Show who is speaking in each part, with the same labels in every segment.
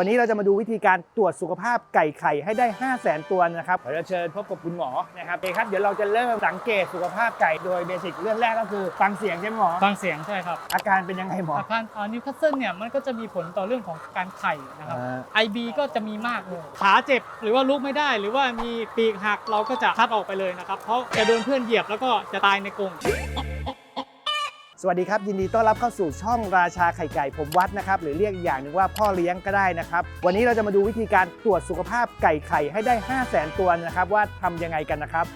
Speaker 1: วันนี้เราจะมาดูวิธีการตรวจสุขภาพไก่ไข่ให้ได้ 5 0 0 0 0 0ตัวนะครับเราจะเชิญพบกับคุณหมอนะครับโอเคครับ เดี๋ยวเราจะเริ่มสังเกตสุขภาพไก่โดยเบสิกเรื่องแรกก็คือฟังเสียงใช่ไหมหมอ
Speaker 2: ฟังเสียงใช่ครับ
Speaker 1: อาการเป็นยังไงหมอ
Speaker 2: อาการนิวคาสเซิลเนี่ยมันก็จะมีผลต่อเรื่องของการไข่นะครับ
Speaker 1: อ่า
Speaker 2: IB ก็จะมีมากเลยขาเจ็บหรือว่าลุกไม่ได้ หรือว่ามีปีกหักเราก็จะคัดออกไปเลยนะครับ เพราะจะโดนเพื่อนเหยียบแล้วก็จะตายในกรง
Speaker 1: สวัสดีครับ ยินดีต้อนรับเข้าสู่ช่องราชาไข่ไก่ผมวัดนะครับหรือเรียกอีกอย่างหนึ่งว่าพ่อเลี้ยงก็ได้นะครับ วันนี้เราจะมาดูวิธีการตรวจสุขภาพไก่ไข่ให้ได้ 5 0 0 0 0 0ตัวนะครับ ว่าทำยังไงกันนะครับ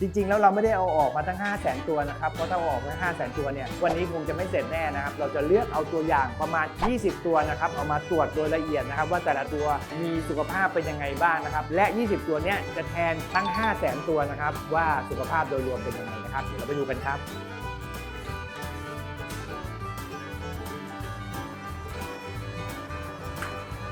Speaker 1: จริงๆ แล้วเราไม่ได้เอาออกมาทั้ง 5 0 0 0 0 0ตัวนะครับเพราะถ้าเอาออกมา5 0 0 0 0 0ตัวเนี่ยวันนี้คงจะไม่เสร็จแน่นะครับ เราจะเลือกเอาตัวอย่างประมาณ 20 ตัวนะครับเอามาตรวจโดยละเอียดนะครับ ว่าแต่ละตัวมีสุขภาพเป็นยังไงบ้างนะครับ และ 20 ตัวเนี้ยจะแทนทั้ง 5 0 0 0 0 0ตัวนะครับว่าสุขภาพโดยรวมเป็นยังไงนะครับเดี๋ยวเราไปดูกันครับ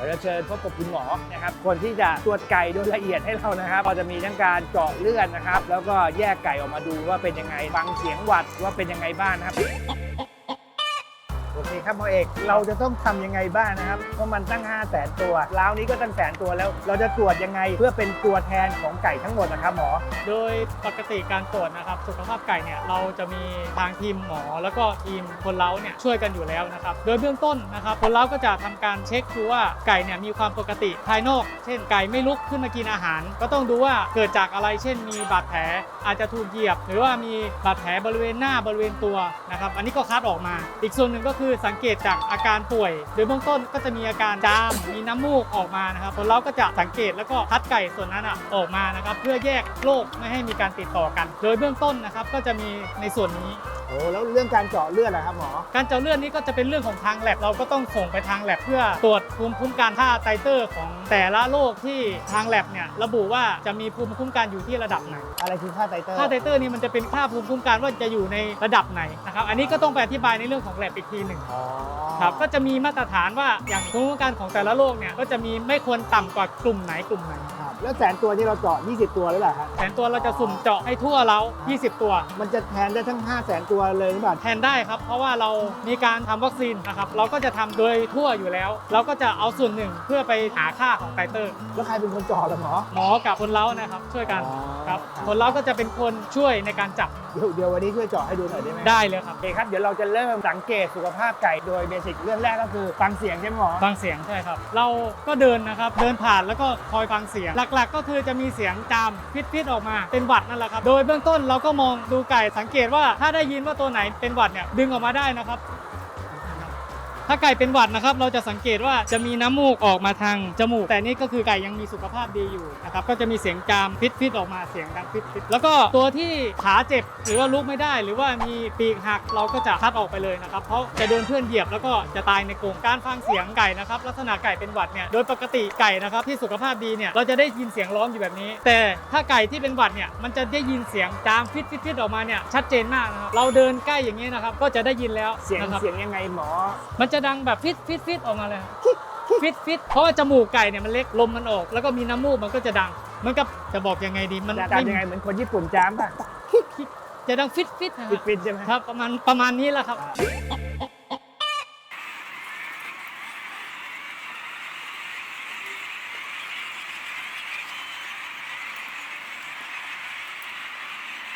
Speaker 1: เราจะเชิญพบกับคุณหมอนะครับคนที่จะตรวจไก่โดยละเอียดให้เรานะครับเราจะมีทั้งการเจาะเลือดนะครับ แล้วก็แยกไก่ออกมาดูว่าเป็นยังไงฟังเสียงหวัดว่าเป็นยังไงบ้างนะครับ โอเครับหมอเอกเราจะต้องทำยังไงบ้างนะครับเพราะมันตั้ง 5 0 0แสนตัวล้าวนี้ก็ตั้งแสนตัวแล้ว เราจะตรวจยังไงเพื่อเป็นตัวแทนของไก่ทั้งหมดนะครับหมอ
Speaker 2: โดยปกติการตรวจนะครับสุขภาพไก่เนี่ยเราจะมีทางทีมหมอ แล้วก็ทีมคนเล้าเนี่ยช่วยกันอยู่แล้วนะครับ โดยเบื้องต้นนะครับคนเล้าก็จะทำการเช็คดูว่าไก่เนี่ยมีความปกติภายนอก เช่นไก่ไม่ลุกขึ้นมากินอาหาร ก็ต้องดูว่าเกิดจากอะไร เช่น มีบาดแผลอาจจะถูกเหยียบ หรือว่ามีบาดแผลบริเวณหน้าบริเวณตัวนะครับอันนี้ก็คัดออกมา อีกส่วนหนึ่งก็คือสังังเกตจากอาการป่วย โดยเบื้องต้นก็จะมีอาการจาม มีน้ำมูกออกมานะครับคนเราก็จะสังเกตแล้วก็คัดไก่ส่วนนั้นอออกมานะครับ เพื่อแยกโรคไม่ให้มีการติดต่อกัน โดยเบื้องต้นนะครับก็จะมีในส่วนนี้
Speaker 1: โอ้แล้วเรื่องการเจาะเลือดนะครับหมอ
Speaker 2: การเจาะเลือดนี้ก็จะเป็นเรื่องของทางแลบเราก็ต้องส่งไปทางแลบเพื่อตรวจภูมิคุ้มกันค่าไตเตอร์ของแต่ละโรคที่ทางแลบเนี่ยระบุว่าจะมีภูมิคุ้มกันอยู่ที่ระดับไหน
Speaker 1: อะไรคือค่าไตเตอร์
Speaker 2: ค่าไตเตอร์นี่มันจะเป็นค่าภูมิคุ้มกันว่าจะอยู่ในระดับไหนนะครับ อันนี้ก็ต้องไปอธิบายในเรื่องของแลบอีกทีหนึ่ง
Speaker 1: อ๋อ
Speaker 2: ครับก็จะมีมาตรฐานว่าอย่างภูมิคุ้มกันของแต่ละโรคเนี่ยก็จะมีไม่ควรต่ำกว่ากลุ่มไหนกลุ่มไหน
Speaker 1: ครับแล้วแสนตัวที่เราเจาะ 20 ตัวหรือเปล่าครับ
Speaker 2: แสนตัวเราจะสุ่มเจาะให้ทั่วเล้า20 ตัว
Speaker 1: มันจะแทนได้ทั้ง 5 0 0แสนตัวเลยหรือเปล่า
Speaker 2: แทนได้ครับ เพราะว่าเรามีการทำวัคซีนนะครับเราก็จะทำโดยทั่วอยู่แล้ว เราก็จะเอาส่วนหนึ่งเพื่อไปหาค่าของไตเตอร์
Speaker 1: แล้วใครเป็นคนเจาะล่ะหมอ
Speaker 2: หมอกับคนเล้านะครับช่วยกัน
Speaker 1: อ๋อ
Speaker 2: ครับคนเล้าก็จะเป็นคนช่วยในการจับ
Speaker 1: เดี๋ยวเดี๋ยววันนี้ช่วยเจาะให้ดูหน่อยได้ไหม
Speaker 2: ได้เลยครับ
Speaker 1: โอเคครับเดี๋ยวเราจะเริ่มสังเกตสุขภาพไก่โดยเบสิกเรื่องแรกก็คือฟังเสียงใช่ไหมหมอ
Speaker 2: ฟังเสียงใช่ครับ เราก็เดินนะครับเดินผ่านแล้วก็คอยฟังเสียง หลักๆ ก็คือจะมีเสียงจามพิษๆออกมาเป็นหวัดนั่นแหละครับโดยเบื้องต้นเราก็มองดูไก่สังเกตว่าถ้าได้ยินว่าว่าตัวไหนเป็นหวัดเนี่ยดึงออกมาได้นะครับ ถ้าไก่เป็นหวัดนะครับ เราจะสังเกตว่าจะมีน้ำมูกออกมาทางจมูก แต่นี่ก็คือไก่ยังมีสุขภาพดีอยู่นะครับ ก็จะมีเสียงจามพิษพิษออกมาเสียงดังพิษพิษแล้วก็ตัวที่ขาเจ็บหรือว่าลุกไม่ได้ หรือว่ามีปีกหักเราก็จะคัดออกไปเลยนะครับ เพราะจะโดนเพื่อนเหยียบแล้วก็จะตายในกรงการฟังเสียงไก่นะครับ ลักษณะไก่เป็นหวัดเนี่ยโดยปกติไก่นะครับที่สุขภาพดีเนี่ยเราจะได้ยินเสียงร้องอยู่แบบนี้ แต่ถ้าไก่ที่เป็นหวัดเนี่ยมันจะได้ยินเสียงจามพิษพิษพิษออกมาเนี่ยชัดเจนมากนะครับเราเดินใกล้อย่างนี้นะครับก็จะได้ยินแล้ว
Speaker 1: เสียง
Speaker 2: นะครับ
Speaker 1: เสียงยังไงหมอ
Speaker 2: มันจะดังแบบฟิตฟิตฟิตออกมาเลยฟิตฟิตเพราะว่าจมูกไก่เนี่ยมันเล็กลมมันออก แล้วก็มีน้ำมูกมันก็จะดังมันก็จะบอกยังไงดีมัน
Speaker 1: จะจำยังไงเหมือนคนญี่ปุ่นจามป่ะ
Speaker 2: จะดังฟิตฟิตนะค
Speaker 1: ฟิ
Speaker 2: รั
Speaker 1: ต
Speaker 2: บ
Speaker 1: ฟิตใช่ไหม
Speaker 2: ครับประมาณประมาณนี้แหละครับ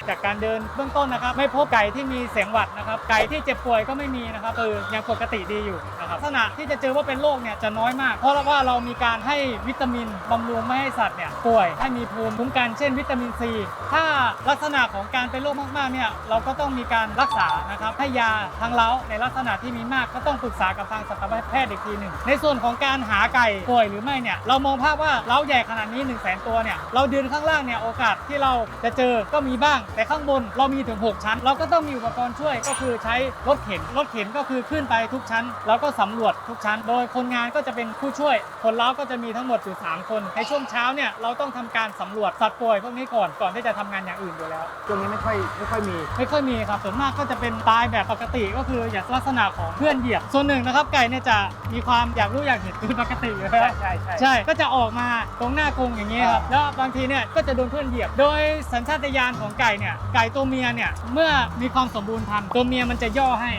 Speaker 2: จากการเดินเบื้องต้นนะครับ ไม่พบไก่ที่มีเสียงหวัดนะครับ ไก่ที่เจ็บป่วยก็ไม่มีนะครับคือยังปกติดีอยู่นะครับลักษณะที่จะเจอว่าเป็นโรคเนี่ยจะน้อยมาก เพราะว่าเรามีการให้วิตามินบำรุงไม่ให้สัตว์เนี่ยป่วยให้มีภูมิคุ้มกันเช่นวิตามินซีถ้าลักษณะของการเป็นโรคมากๆเนี่ยเราก็ต้องมีการรักษานะครับให้ยาทางเล้าในลักษณะที่มีมากก็ต้องปรึกษากับทางสัตวแพทย์อีกทีหนึ่งในส่วนของการหาไก่ป่วยหรือไม่เนี่ยเรามองภาพว่าเล้าใหญ่ขนาดนี้ 1 0 0 0 0แตัวเนี่ยเรายืนข้างล่างเนี่ยโอกาสที่เราจะเจอก็มีบ้างแต่ข้างบนเรามีถึง 6 ชั้น เราก็ต้องมีอุปกรณ์ช่วยก็คือใช้รถเข็น รถเข็นก็คือขึ้นไปทุกชั้น แล้วก็สำรวจทุกชั้น โดยคนงานก็จะเป็นผู้ช่วย คนเล้าก็จะมีทั้งหมดอยู่ 3 คน ในช่วงเช้าเนี่ยเราต้องทำการสำรวจสัตว์ป่วยพวกนี้ก่อน ก่อนที่จะทำงานอย่างอื่นอยู่แล้ว
Speaker 1: ช่วงนี้ไม่ค่อยไม่ค่อยมี
Speaker 2: ไม่ค่อยมีครับ ส่วนมากก็จะเป็นตายแบบปกติก็คืออย่างลักษณะของเพื่อนเหยียบ ส่วนหนึ่งนะครับไก่เนี่ยจะมีความอยากรู้อยากเห็นเป็นปกติอยู่แล้ว
Speaker 1: ใช่ใช่
Speaker 2: ใช่ ก็จะออกมาตรงหน้ากรงอย่างนี้ครับ แล้วบางทีเนี่ยก็จะโดนเพื่อนเหยียบ โดยสัญชาตญาณของไก่เนี่ยไก่ตัวเมียเนี่ยเมื่อมีความสมบูรณ์พันธุ์ตัวเมียมันจะย่อให้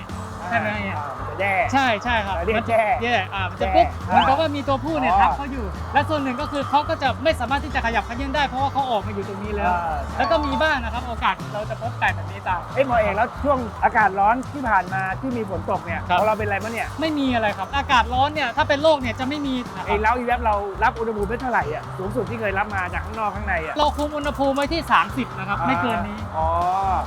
Speaker 2: ใช่ไหม
Speaker 1: อ่ามันจะแย่
Speaker 2: ใช่ใช่ครับ
Speaker 1: เรียก
Speaker 2: มัน
Speaker 1: แย่
Speaker 2: แย่อ่ามันจะ
Speaker 1: แย่
Speaker 2: ปุ๊บ
Speaker 1: อ่า
Speaker 2: มันก็ว่ามีตัวผู้เนี่ย
Speaker 1: อ๋อ
Speaker 2: ทับเขาอยู่ และส่วนหนึ่งก็คือเขาก็จะไม่สามารถที่จะขยับขยื่นได้เพราะว่าเขาออกมาอยู่ตรงนี้แล้ว
Speaker 1: อ่า
Speaker 2: แล้วก็มีบ้างนะครับ โอกาสเราจะพบไก่แบบนี้ตาม
Speaker 1: เอ้ยหมอเอกแล้วช่วงอากาศร้อนที่ผ่านมาที่มีฝนตกเนี่ย
Speaker 2: ครับ
Speaker 1: ของเราเป็นอะไรบ้างเนี่ย
Speaker 2: ไม่มีอะไรครับ อากาศร้อนเนี่ยถ้าเป็นโรคเนี่ยจะไม่มีนะค
Speaker 1: ไอ้
Speaker 2: รับ
Speaker 1: เล้าอีแวบเรารับอุณหภูมิได้เท่าไหร่อะสูงสุดที่เคยรับมาจากข้างนอกข้างในอะ
Speaker 2: เราคุมอุณหภูมิไว้ที่ 30 นะครับ ไม่เกินนี้
Speaker 1: อ๋อ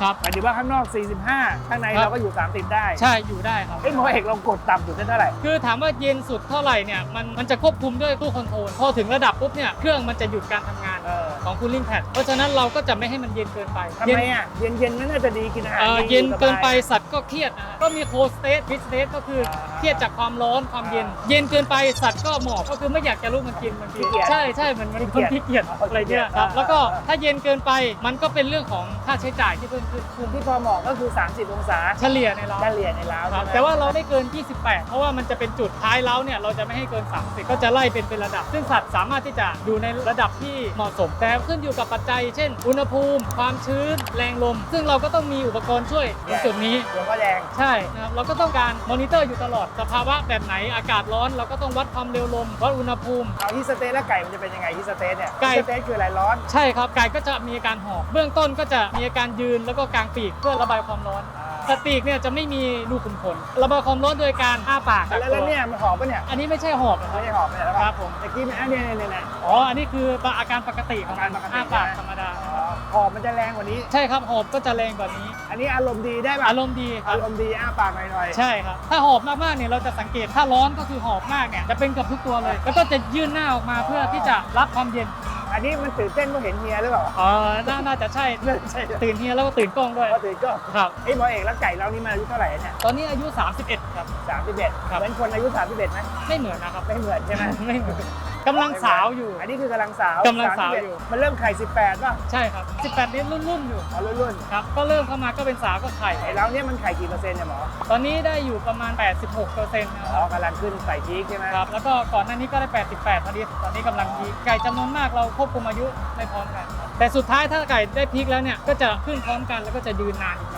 Speaker 2: ครับ
Speaker 1: หมายถึงว่าข้างนอก 45 ข้างใน
Speaker 2: ครับ
Speaker 1: เราก็อยู่ 30 ได้
Speaker 2: ใช่อยู่ได้ครับ
Speaker 1: เอ้ยหมอเอกเรากดต่ำสุดได้เท่าไหร่
Speaker 2: คือถามว่าเย็นสุดเท่าไหร่เนี่ยมันมันจะควบคุมด้วยตู้คอนโทรลพอถึงระดับปุ๊บเนี่ยเครื่องมันจะหยุดการทำงาน
Speaker 1: เออ
Speaker 2: ของ cooling pad เพราะฉะนั้นเราก็จะไม่ให้มันเย็นเกินไป
Speaker 1: ทำไมอะเย็นเย็นๆนั่นน่าจะดีกินอาหาร
Speaker 2: เอ่อ
Speaker 1: ดี
Speaker 2: เย็น
Speaker 1: สบา
Speaker 2: เกินไปสัตว์ก็เครียดนะฮะก็มีโคสเตสฟิสเตสก็คืออาเครียดจากความร้อนความเย็น
Speaker 1: อ่า
Speaker 2: เย็นเกินไปสัตว์ก็หมอบก็คือไม่อยากจะลุกมันกินบางที
Speaker 1: ขี้เกียจ
Speaker 2: ใช่ใช่เหมือนมัน
Speaker 1: ขี้
Speaker 2: คน
Speaker 1: เกี
Speaker 2: ขี้
Speaker 1: ยจ
Speaker 2: เกียจ
Speaker 1: อ๋อ
Speaker 2: อะไรเงี้ย
Speaker 1: ขี้เกียจ
Speaker 2: ครับ
Speaker 1: อ่า
Speaker 2: แล้วก็
Speaker 1: อ่า
Speaker 2: ถ้าเย็นเกินไปมันก็เป็นเรื่องของค่าใช้จ่ายที่เพิ่มขึ้นคุม
Speaker 1: ที่พอเหมาะก็คือ 30 องศา
Speaker 2: เฉลี่ยในเรา
Speaker 1: ได้เหรียญในร้าว
Speaker 2: ครับ
Speaker 1: ใช่ไหม
Speaker 2: แต่ว่าเราไม่เกิน 28 เพราะว่ามันจะเป็นจุดท้ายเล้าเนี่ยเราจะไม่ให้เกิน 30 ก็จะไล่เป็นเป็นระดับ ซึ่งสัตว์สามารถที่จะอยู่ในระดับที่เหมาะสม แต่ขึ้นอยู่กับปัจจัย เช่น อุณหภูมิ ความชื้น แรงลม ซึ่งเราก็ต้องมีอุปกรณ์ช่วยในจุดนี้
Speaker 1: เดี๋ยวก็แดง
Speaker 2: ใช่นะครับ เราก็ต้องการมอนิเตอร์อยู่ตลอดสภาวะแบบไหนอากาศร้อนเราก็ต้องวัดความเร็วลมวัดอุณหภูมิ
Speaker 1: เอาที่สเต๊ะแล้วไก่มันจะเป็นยังไงที่สเต๊ะเนี่ย
Speaker 2: ไก่
Speaker 1: ที่สเต๊ะคืออะไรร้อน
Speaker 2: ใช่ครับไก่ก็จะมีอาการหอบเบื้องต้นก็จะมีอาการยืนแล้วก็กางปีกเพื่อระบายความร้อนสปีกเนี่ยจะไม่มีรูขุมขนระบายความร้อนโดยการอ้าปาก
Speaker 1: แล้วแล้วเนี่ยมันหอมปะเนี่ย
Speaker 2: อันนี้ไม่ใช่หอบนะค
Speaker 1: ไม่
Speaker 2: รับ
Speaker 1: ได้หอมเนี่ยแล้ว
Speaker 2: ครับผม
Speaker 1: ตะกี้มันอันเนี้เนี่ยเนี่ยเนี่ย
Speaker 2: อ๋ออันนี้คืออาการปกติของมัน
Speaker 1: อาการปกติ
Speaker 2: อ้าปาก
Speaker 1: ใช่ไหม
Speaker 2: ธรรมดา
Speaker 1: อ๋อ หอมมันจะแรงกว่านี้
Speaker 2: ใช่ครับหอบก็จะแรงกว่านี้
Speaker 1: อันนี้อารมณ์ดีได้ป่ะ
Speaker 2: อารมณ์ดีครั
Speaker 1: อา
Speaker 2: บ
Speaker 1: รมณ์ดีอ้าปากหน่อยๆ
Speaker 2: ใช่ครับถ้าหอบมากๆเนี่ยเราจะสังเกตถ้าร้อนก็คือหอบมากเนี่ยจะเป็นกับทุกตัวเลย แล้วก็จะยื่นหน้าออกมาเพื่อที่จะรับความเย็น
Speaker 1: อันนี้มันตื่นเต้นเพราะเห็นเฮียหรือเปล่า
Speaker 2: อ๋อน่าน่าจะใช่
Speaker 1: ไม่ใช่
Speaker 2: ตื่นเฮียแล้วก็ตื่นกล้องด้วย
Speaker 1: เพราะตื่นก็
Speaker 2: ครับ
Speaker 1: ไอ้ยหมอเอกแล้วไก่เรานี่มาอายุเท่าไหร่เนี่ย
Speaker 2: ตอนนี้อายุ 31 ครับ
Speaker 1: สามสิบเอ็ด
Speaker 2: ครับ
Speaker 1: เหมือนคนอายุสามสิบเอ็ดไหม
Speaker 2: ไม่เหมือนนะครับ
Speaker 1: ไม่เหมือนใช่ไหม
Speaker 2: ไม่เหมือน กำลังสาวอยู่
Speaker 1: อันนี้คือกำลังสาว
Speaker 2: กำลังสาวอยู่
Speaker 1: 31มันเริ่มไข่สิบแปดป่ะ
Speaker 2: ใช่ครับ 18นี้รุ่นๆอยู่
Speaker 1: อ๋อรุ่น
Speaker 2: ครับก็เริ่มเข้ามาก็เป็นสาวก็ไข่
Speaker 1: ๆไอ้เราเนี่ยมันไข่กี่เปอร์เซ็นต์เนี่ยหมอ
Speaker 2: ตอนนี้ได้อยู่ประมาณ 86เปอร์เซ็นต์นะค
Speaker 1: อ๋อ
Speaker 2: รับ
Speaker 1: กำลังขึ้นใส่พีคใช่ไหม
Speaker 2: ครับแล้วก็ก่อนหน้านี้ก็ได้ 88พอดีตอนนี้กำลังพีคไก่จำนวนมากเราควบคุมอายุไม่พร้อมกันครับแต่สุดท้ายถ้าไก่ได้พีคแล้วเนี่ยก็จะขึ้นพร้อมกันแล้วก็จะยืนนานอีกหน่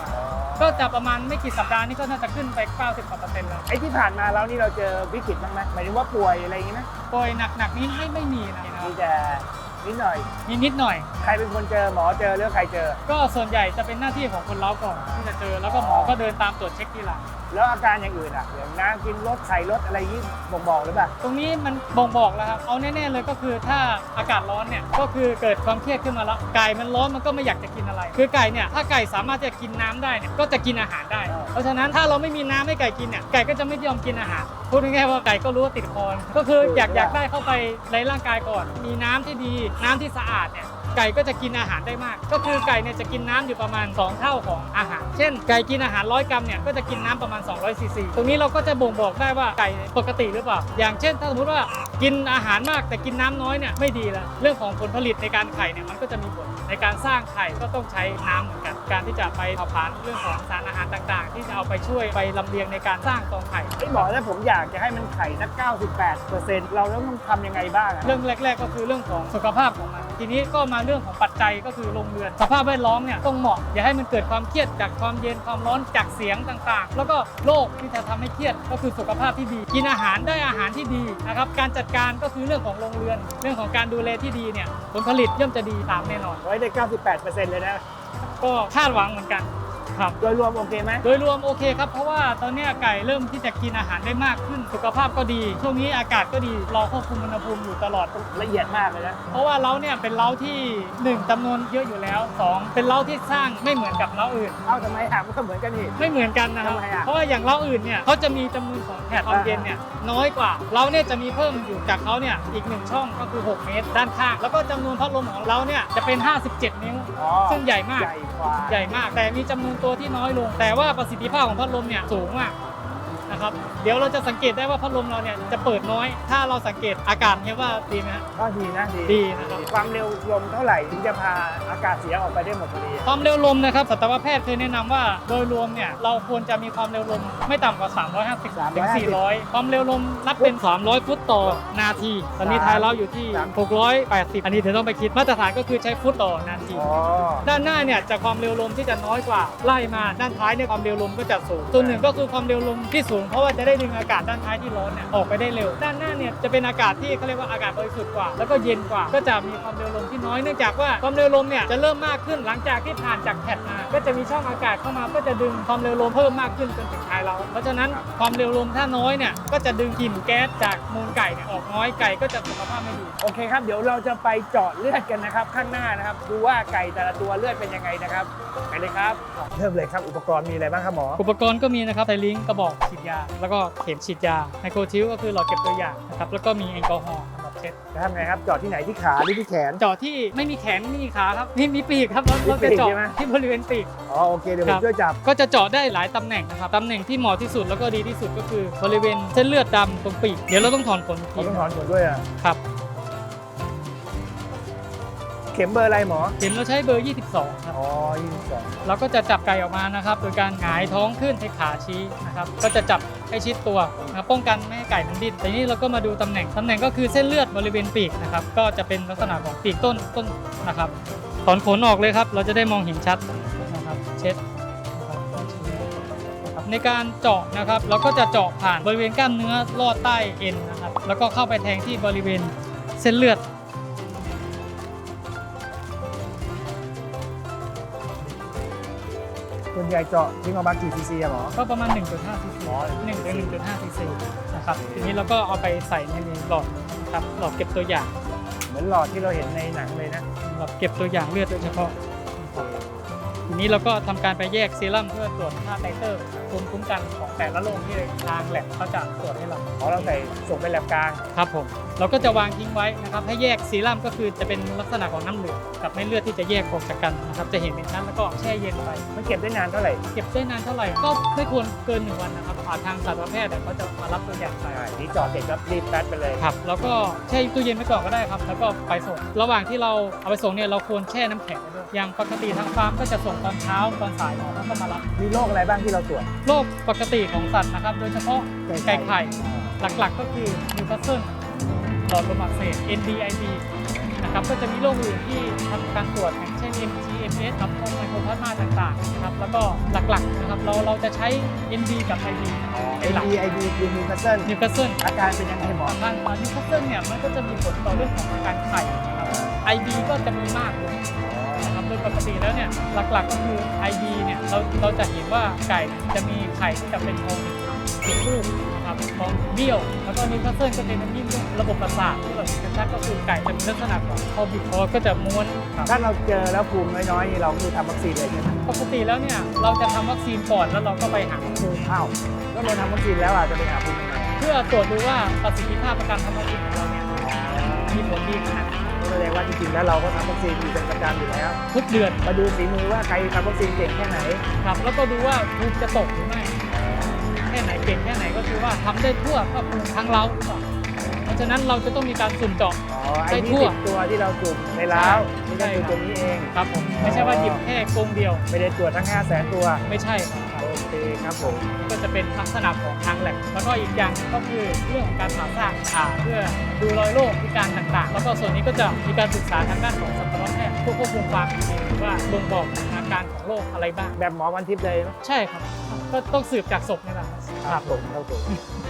Speaker 2: อย
Speaker 1: อ๋อ
Speaker 2: ก็จะประมาณไม่กี่สัปดาห์นี้ก็น่าจะขึ้นไป 90กว่าเปอร์เซ็นต์แล้ว
Speaker 1: ไอ้ที่ผ่านมาเรานี่เราเจอวิกฤตบ้างไหมหมายถึงว่าป่วยอะไรอย่างงี้ไหม
Speaker 2: ป่วยหนักๆนี้ไม่ไม่มีนะครั
Speaker 1: มี
Speaker 2: บ
Speaker 1: แต่นิดหน่อย
Speaker 2: มีนิดหน่อย
Speaker 1: ใครเป็นคนเจอหมอเจอหรือใครเจอ
Speaker 2: ก็ส่วนใหญ่จะเป็นหน้าที่ของคนเล้าก่อนที่จะเจอแล้วก็หมอก็เดินตามตรวจเช็คทีหลัง
Speaker 1: แล้วอาการอย่างอื่นอะอย่างน้ำกินรสไข่รสอะไรอย่างงี้บ่งบอกหรือเปล่า
Speaker 2: ตรงนี้มันบ่งบอกแล้วครับ เอาแน่ๆเลยก็คือถ้าอากาศร้อนเนี่ยก็คือเกิดความเครียดขึ้นมาแล้วไก่มันร้อนมันก็ไม่อยากจะกินอะไร คือไก่เนี่ยถ้าไก่สามารถจะกินน้ำได้เนี่ยก็จะกินอาหารได้
Speaker 1: อ่า
Speaker 2: เพราะฉะนั้นถ้าเราไม่มีน้ำให้ไก่กินเนี่ยไก่ก็จะไม่ยอมกินอาหารพูดง่ายๆว่าไก่ก็รู้ว่าติดคอก็คืออยากอยากได้เข้าไปในร่างกายก่อน มีน้ำที่ดี น้ำที่สะอาดเนี่ย ไก่ก็จะกินอาหารได้มาก ก็คือไก่เนี่ยจะกินน้ำอยู่ประมาณ 2 เท่าของอาหาร เช่น ไก่กินอาหาร 100 กรัมเนี่ยก็จะกินน้ำประมาณ 200ซีซีตรงนี้เราก็จะบ่งบอกได้ว่าไก่ปกติหรือเปล่า อย่างเช่น ถ้าสมมติว่ากินอาหารมากแต่กินน้ำน้อยเนี่ยไม่ดีแล้วเรื่องของผลผลิตในการไข่เนี่ยมันก็จะมีผลในการสร้างไข่ก็ต้องใช้น้ำเหมือนกัน การที่จะไปเผาผลาญเรื่องของสารอาหารต่างๆ ที่จะเอาไปช่วยไปลำเลียงในการสร้างฟองไข่
Speaker 1: ไอ้หมอถ้าผมอยากจะให้มันไข่สัก 98เปอร์เซ็นต์เราต้องทำยังไงบ้างอะ
Speaker 2: เรื่องแรก ๆ ก็คือเรื่องของสุขภาพของมัน ทีนี้ก็มาเรื่องของปัจจัยก็คือโรงเรือน สภาพแวดล้อมเนี่ยต้องเหมาะ อย่าให้มันเกิดความเครียดจากความเย็นความร้อนจากเสียงต่างๆ แล้วก็โรคที่จะทำให้เครียดก็คือสุขภาพที่ดี กินอาหารได้อาหารที่ดีนะครับการจัดการก็คือเรื่องของโรงเรือน เรื่องของการดูแลที่ดีเนี่ยผลผลิตย่อมจะดีตามแน่นอน
Speaker 1: ไว้ได้ 98เปอร์เซ็นต์เลยนะ
Speaker 2: ก็คาดหวังเหมือนกัน ครับ
Speaker 1: โดยรวมโอเคไหม
Speaker 2: โดยรวมโอเคครับเพราะว่าตอนนี้ไก่เริ่มที่จะกินอาหารได้มากขึ้น สุขภาพก็ดี ช่วงนี้อากาศก็ดีเราควบคุมอุณหภูมิอยู่ตลอด
Speaker 1: ละเอียดมากเลยนะ
Speaker 2: เพราะว่าเล้าเนี่ยเป็นเล้าที่หนึ่งจำนวนเยอะอยู่แล้วสองเป็นเล้าที่สร้างไม่เหมือนกับเล้าอื่น
Speaker 1: เอ้าทำไมอะมันก็เหมือนกันนี่
Speaker 2: ไม่เหมือนกันนะครับ
Speaker 1: ทำไมอะ
Speaker 2: เพราะว่าอย่างเล้าอื่นเนี่ยเขาจะมีจำนวนของแผดความเย็นเนี่ยน้อยกว่าเราเนี่ยจะมีเพิ่มอยู่จากเขาเนี่ยอีกหนึ่งช่องก็คือ 6 เมตร ด้านข้างแล้วก็จำนวนพัดลมของเราเนี่ยจะเป็น 57 นิ้ว
Speaker 1: อ๋อ
Speaker 2: ซึ่งใหญ่มาก
Speaker 1: ใหญ่กว่า
Speaker 2: ใหญ่มากแต่มีจำนวนตัวที่น้อยลง แต่ว่าประสิทธิภาพของพัดลมเนี่ยสูงมาก นะครับเดี๋ยวเราจะสังเกตได้ว่าพัดลมเราเนี่ยจะเปิดน้อย ถ้าเราสังเกตอากาศเนี่ยว่าดีไหมฮะ
Speaker 1: ก็ดีนะดี
Speaker 2: ดีนะครับ
Speaker 1: ความเร็วลมเท่าไหร่ถึงจะพาอากาศเสียออกไปได้หมดพอดี
Speaker 2: ความเร็วลมนะครับสัตวแพทย์เคยแนะนำว่าโดยรวมเนี่ยเราควรจะมีความเร็วลมไม่ต่ำกว่า 350ถึง400 ความเร็วลมนับเป็น 300 ฟุตต่อนาทีตอนนี้ไทยเราอยู่ที่ 680 อันนี้เธอต้องไปคิดมาตรฐานก็คือใช้ฟุตต่อนาที
Speaker 1: อ๋อ
Speaker 2: ด้านหน้าเนี่ยจะความเร็วลมที่จะน้อยกว่าไล่มาด้านท้ายเนี่ยความเร็วลมก็จะสูงส่วนหนึ่งก็คือความเร็วลมที่สูงงเพราะว่าจะได้ดึงอากาศด้านท้ายที่ร้อนเนี่ยออกไปได้เร็ว ด้านหน้าเนี่ยจะเป็นอากาศที่เขาเรียกว่าอากาศบริสุทธิ์กว่า แล้วก็เย็นกว่า ก็จะมีความเร็วลมที่น้อยเนื่องจากว่าความเร็วลมเนี่ยจะเริ่มมากขึ้นหลังจากที่ผ่านจากแผ่นมา ก็จะมีช่องอากาศเข้ามาก็จะดึงความเร็วลมเพิ่มมากขึ้นจนถึงท้ายเรา เพราะฉะนั้นความเร็วลมถ้าน้อยเนี่ยก็จะดึงกลิ่นแก๊สจากมูลไก่เนี่ยออกน้อยไก่ก็จะสุขภาพไม่ดี
Speaker 1: โอเคครับ เดี๋ยวเราจะไปเจาะเลือดกันนะครับ ข้างหน้านะครับ ดูว่าไก่แต่ละตัวเลือดเป็นยังไงนะครับ ไปเลยครับ เริ่มเลยครับ อุปกรณ์มีอะไรบ้างครับหมอ
Speaker 2: อุปกรณ์ก็มีนะครับไทลิงก์กระบอกฉีดยาแล้วก็เข็มฉีดยาไมโครทิวก็คือหลอดเก็บตัวอย่างนะครับแล้วก็มีแอลกอฮอล์สำหรับเช็ด
Speaker 1: จะทำไงครับเจาะที่ไหนที่ขาหรือที่แขน
Speaker 2: เจาะที่ไม่มีแขนไม่มีขาครับนี่มีปีกครับเรา
Speaker 1: มี
Speaker 2: เรา
Speaker 1: ปี
Speaker 2: จะ
Speaker 1: ก
Speaker 2: เจาะ
Speaker 1: ใช่ไหม
Speaker 2: ที่บริเวณปีก
Speaker 1: อ๋อโอเคเดี๋ยวผ
Speaker 2: ครั
Speaker 1: ม
Speaker 2: บ
Speaker 1: ช่วยจับ
Speaker 2: ก็จะเจาะได้หลายตำแหน่งนะครับตำแหน่งที่เหมาะที่สุดแล้วก็ดีที่สุดก็คือบริเวณเส้นเลือดดำตรงปีกเดี๋ยวเราต้องถอนขน
Speaker 1: เขาต้องถอนขนด้วยอะ
Speaker 2: ครับ
Speaker 1: เข็มเบอร์อะไรหมอ
Speaker 2: เข็มเราใช้เบอร์ 22 ครับ
Speaker 1: อ๋อยี่สิบสอง
Speaker 2: เราก็จะจับไก่ออกมานะครับ โดยการหงายท้องขึ้นให้ขาชี้นะครับ ก็จะจับให้ชิดตัวนะครับป้องกันไม่ให้ไก่มันดิ้นแต่นี้เราก็มาดูตำแหน่ง ตำแหน่งก็คือเส้นเลือดบริเวณปีกนะครับ ก็จะเป็นลักษณะของปีกต้นต้นนะครับ ถอนขนออกเลยครับ เราจะได้มองเห็นชัดนะครับ เช็ดนะครับในการเจาะนะครับ เราก็จะเจาะผ่านบริเวณกล้ามเนื้อลอดใต้เอ็นนะครับ แล้วก็เข้าไปแทงที่บริเวณเส้นเลือด
Speaker 1: ส่วนใหญ่เจาะทิ้งออกมากี่ซีซีอะหมอ
Speaker 2: ก็ประมาณ 1.5ซีซี
Speaker 1: อ๋อ
Speaker 2: 1ถึง1.5ซีซีนะครับทีนี้เราก็เอาไปใส่ในหลอดนะครับหลอดเก็บตัวอย่าง
Speaker 1: เหมือนหลอดที่เราเห็นในหนังเลยนะ
Speaker 2: หลอดเก็บตัวอย่างเลือดโดยเฉพาะทีนี้เราก็ทำการไปแยกเซรั่มเพื่อตรวจค่าไตเตอร์ ภูมิคุ้มกันของแต่ละโรคที่ทางแลบเขาจะตรวจให้เรา
Speaker 1: อ๋อเราใส่ส่งไปแลบกลาง
Speaker 2: ครับผม เราก็จะวางทิ้งไว้นะครับให้แยกซีรั่มก็คือจะเป็นลักษณะของน้ำเหลืองกับเม็ดเลือดที่จะแยกออกจากกันนะครับจะเห็นเป็นชั้นแล้วก็แช่เย็นไป
Speaker 1: มันเก็บได้นานเท่าไหร่
Speaker 2: เก็บได้นานเท่าไหร่ก็ไม่ควรเกินหนึ่งวันนะครับอ่าทางสัตวแพทย์เนี่ยเขาจะมารับตัวอย่างไป
Speaker 1: ใช่นี่เจาะเสร็จก็รีบแป๊ดไปเลย
Speaker 2: ครับแล้วก็แช่ตู้เย็นไว้ก่อนก็ได้ครับ แล้วก็ไปส่ง ระหว่างที่เราเอาไปส่งเนี่ยเราควรแช่น้ำแข็งไว้ด้วยอย่างปกติทางฟาร์มก็จะส่งตอนเช้าตอนสายหมอแล้วก็มารับ
Speaker 1: มีโรคอะไรบ้างที่เราตรวจ
Speaker 2: โรคปกติของสัตว์นะครับ โดยเฉพาะไก่ไข่ หลักๆก็คือนิวคาสเซิลหลอดลมอักเสบ NDID นะครับก็จะมีโรคอื่นที่ทำการตรวจอย่างเช่น MTMS กับพวกไมโครพลาสมาต่างๆนะครับแล้วก็หลักๆนะครับเราเราจะใช้ ND กับ IB เป็นหลัก
Speaker 1: NDID คือนิวคาสเซิล
Speaker 2: นิวคาสเซิล
Speaker 1: อาการเป็นยังไงหมอ
Speaker 2: ทางนิวคาสเซิลเนี่ยมันก็จะมีผลต่อเรื่องของอาการไข่นะครับ IB ก็จะมีมากเลยนะครับโดย ปกติแล้วเนี่ยหลักๆก็คือ IB เนี่ยเราเราจะเห็นว่าไก่เนี่ยจะมีไข่ที่จะเป็นทองติดลูกนะครับทองเบี้ยว แล้วก็นิวคาสเซิลก็จะเป็นยิ่งระบบประสาทที่เราเห็นชัดๆก็คือไก่จะมีลักษณะของคอบิดคอก็จะม้วนครับ
Speaker 1: ถ้าเราเจอแล้วภูมิน้อยๆนี่เราคือทำวัคซีนเลยใช่ไหม
Speaker 2: ปกติแล้วเนี่ยเราจะทำวัคซีนก่อนแล้วเราก็ไปหาภูมิ
Speaker 1: อ้าวก็เราทำวัคซีนแล้วอาจจะไปหาภูมิทำไม
Speaker 2: เพื่อตรวจดูว่าประสิทธิภาพในการทำวัคซีนของเราเนี่ยมีผลดีขนาดไหน
Speaker 1: แสดงว่าจริงๆแล้วเราก็ทำวัคซีนอยู่เป็นประจำอยู่แล้ว
Speaker 2: ทุกเดือน
Speaker 1: มาดูฝีมือว่าใครทำวัคซีนเก่งแค่ไหน
Speaker 2: ครับ แล้วก็ดูว่าภูมิจะตกหรือไม่แค่ไหนเก่งแค่ไหนก็คือว่าทำได้ทั่วก็ภูมิทั้งเราหรือเปล่าเพราะฉะนั้นเราจะต้องมีการสุ่มเจาะ
Speaker 1: อ๋อไอ้
Speaker 2: ได้
Speaker 1: ที่
Speaker 2: ทั่ว
Speaker 1: สิบตัวที่เราจุ่มในเล้าว
Speaker 2: ใช่
Speaker 1: นี่ก็คือตัวนี้เอง
Speaker 2: ครับผมไม่ใช่ว่าหยิบแค่กรงเดียว
Speaker 1: ไม่ได้ตรวจทั้ง 5 0 0แสนตัว
Speaker 2: ไม่ใช่ครับ
Speaker 1: โอเคครับผม
Speaker 2: ก็จะเป็นลักษณะของทางแลบแล้วก็อีกอย่างหนึ่งก็คือเรื่องของการผ่าซากขาเพื่อดูรอยโรคพิการต่างๆ แล้วก็ส่วนนี้ก็จะมีการศึกษาทางด้านของสัตวแพทย์เพื่อควบคุมความจริงว่าบ่งบอกอาการของโรคอะไรบ้าง
Speaker 1: แบบหมอวันทิพย์เลยไหม
Speaker 2: ใช่ครับ ก็ต้องสืบจากศพนี่แหละครับ
Speaker 1: ครับผมครับผม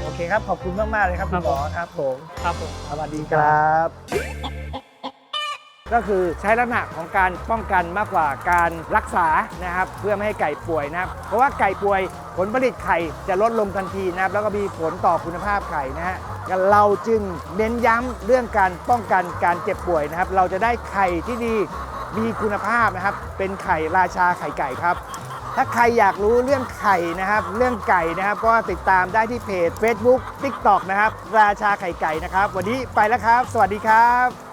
Speaker 1: โอเคครับขอบคุณมากๆเลยครับ
Speaker 2: ครั
Speaker 1: คุ
Speaker 2: บ
Speaker 1: ณหมอครับผม
Speaker 2: ครับผม
Speaker 1: สวัสดีครับ ก็คือใช้ลักษณะของการป้องกันมากกว่าการรักษานะครับ เพื่อไม่ให้ไก่ป่วยนะครับ เพราะว่าไก่ป่วยผลผลิตไข่จะลดลงทันทีนะครับ แล้วก็มีผลต่อคุณภาพไข่นะฮะเราจึงเน้นย้ำเรื่องการป้องกันการเจ็บป่วยนะครับ เราจะได้ไข่ที่ดีมีคุณภาพนะครับ เป็นไข่ราชาไข่ไก่ครับ ถ้าใครอยากรู้เรื่องไข่นะครับ เรื่องไก่นะครับ ก็ติดตามได้ที่เพจ Facebook TikTok นะครับ ราชาไข่ไก่นะครับ วันนี้ไปแล้วครับ สวัสดีครับ